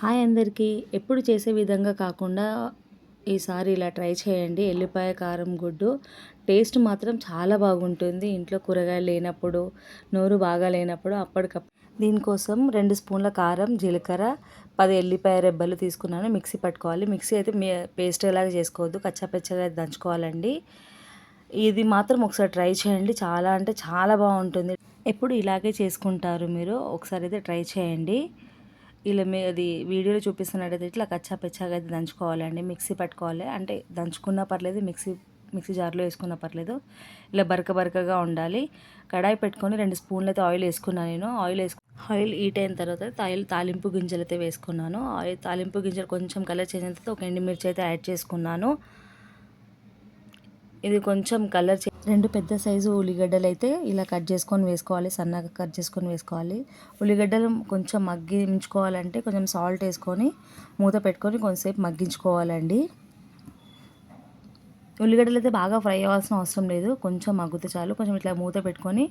Hi అందరికీ. ఎప్పుడు చేసే విధంగా కాకుండా ఈసారి ఇలా ట్రై చేయండి. ఎల్లిపాయ కారం గుడ్డు. టేస్ట్ మాత్రం చాలా బాగుంటుంది. ఇంట్లో కూరగాయలు లేనప్పుడు నోరు బాగా లేనప్పుడు అప్పటికప్పుడు దీనికోసం రెండు స్పూన్ల కారం జీలకర్ర పది ఎల్లిపాయ రెబ్బలు తీసుకున్నాను. మిక్సీ పట్టుకోవాలి. మిక్సీ అయితే మీ పేస్ట్ ఎలాగ చేసుకోవద్దు. కచ్చాపెచ్చగా దంచుకోవాలండి. ఇది మాత్రం ఒకసారి ట్రై చేయండి. చాలా అంటే చాలా బాగుంటుంది. ఎప్పుడు ఇలాగే చేసుకుంటారు మీరు ఒకసారి అయితే ట్రై చేయండి. ఇలా మీ అది వీడియోలో చూపిస్తున్నట్టయితే ఇట్లా కచ్చా పెచ్చాగా అయితే దంచుకోవాలండి మిక్సీ పట్టుకోవాలి. అంటే దంచుకున్నా పర్లేదు మిక్సీ మిక్సీ జార్లో వేసుకున్నా పర్లేదు. ఇలా బరక బరకగా ఉండాలి. కడాయి పెట్టుకొని రెండు స్పూన్లు అయితే ఆయిల్ వేసుకున్నాను నేను. ఆయిల్ వేసుకు ఆయిల్ హీట్ అయిన తర్వాత ఆయిల్ తాలింపు గింజలు అయితే వేసుకున్నాను. ఆయిల్ తాలింపు గింజలు కొంచెం కలర్ చేసిన తర్వాత ఒక ఎండుమిర్చి అయితే యాడ్ చేసుకున్నాను. ఇది కొంచెం కలర్ చే రెండు పెద్ద సైజు ఉల్లిగడ్డలు అయితే ఇలా కట్ చేసుకొని వేసుకోవాలి సన్నగా కట్ చేసుకొని వేసుకోవాలి. ఉల్లిగడ్డలు కొంచెం మగ్గించుకోవాలంటే కొంచెం సాల్ట్ వేసుకొని మూత పెట్టుకొని కొంచెంసేపు మగ్గించుకోవాలండి. ఉల్లిగడ్డలు అయితే బాగా ఫ్రై అవ్వాల్సిన అవసరం లేదు కొంచెం మగ్గుతే చాలు. కొంచెం ఇట్లా మూత పెట్టుకొని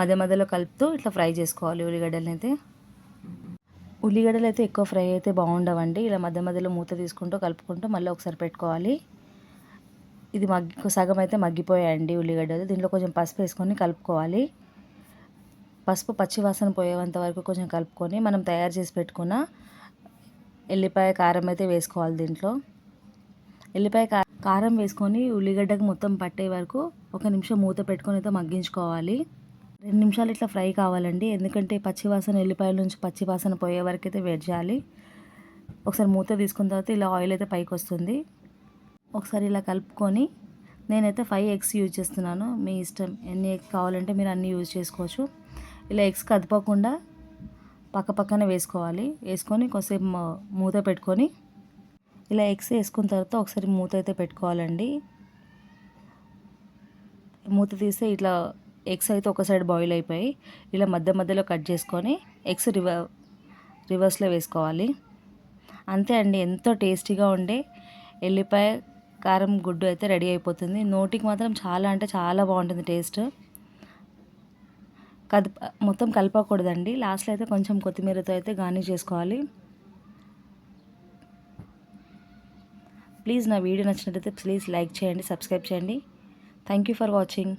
మధ్య మధ్యలో కలుపుతూ ఇట్లా ఫ్రై చేసుకోవాలి ఉల్లిగడ్డలను అయితే ఉల్లిగడ్డలు అయితే ఎక్కువ ఫ్రై అయితే బాగుండవండి. ఇలా మధ్య మధ్యలో మూత తీసుకుంటూ కలుపుకుంటూ మళ్ళీ ఒకసారి పెట్టుకోవాలి. ఇది మగ్గి సగం అయితే మగ్గిపోయాయండి ఉల్లిగడ్డలు. దీంట్లో కొంచెం పసుపు వేసుకొని కలుపుకోవాలి. పసుపు పచ్చివాసన పోయేంత వరకు కొంచెం కలుపుకొని మనం తయారు చేసి పెట్టుకున్న ఎల్లిపాయ కారం అయితే వేసుకోవాలి దీంట్లో. ఎల్లిపాయ కారం వేసుకొని ఉల్లిగడ్డకు మొత్తం పట్టే వరకు ఒక నిమిషం మూత పెట్టుకొని అయితే మగ్గించుకోవాలి. రెండు నిమిషాలు ఇట్లా ఫ్రై కావాలండి. ఎందుకంటే పచ్చివాసన ఎల్లిపాయల నుంచి పచ్చివాసన పోయే వరకు అయితే వెయిట్ చేయాలి. ఒకసారి మూత తీసుకున్న తర్వాత ఇలా ఆయిల్ అయితే పైకి వస్తుంది. ఒకసారి ఇలా కలుపుకొని నేనైతే ఫైవ్ ఎగ్స్ యూజ్ చేస్తున్నాను. మీ ఇష్టం ఎన్ని ఎగ్స్ కావాలంటే మీరు అన్నీ యూజ్ చేసుకోవచ్చు. ఇలా ఎగ్స్ కదపకుండా పక్క పక్కన వేసుకోవాలి. వేసుకొని కొంచెంసేపు మూత పెట్టుకొని ఇలా ఎగ్స్ వేసుకున్న తర్వాత ఒకసారి మూత అయితే పెట్టుకోవాలండి. మూత తీస్తే ఇట్లా ఎగ్స్ అయితే ఒక సైడ్ బాయిల్ అయిపోయి ఇలా మధ్య మధ్యలో కట్ చేసుకొని ఎగ్స్ రివర్ రివర్స్లో వేసుకోవాలి. అంతే అండి. ఎంతో టేస్టీగా ఉండే ఎల్లిపాయ కారం గుడ్డు అయితే రెడీ అయిపోతుంది. నోటికి మాత్రం చాలా అంటే చాలా బాగుంటుంది టేస్ట్. కది మొత్తం కలపకూడదండి. లాస్ట్లో అయితే కొంచెం కొత్తిమీరతో అయితే గార్నిష్ చేసుకోవాలి. ప్లీజ్ నా వీడియో నచ్చినట్లయితే ప్లీజ్ లైక్ చేయండి సబ్స్క్రైబ్ చేయండి. Thank you for watching.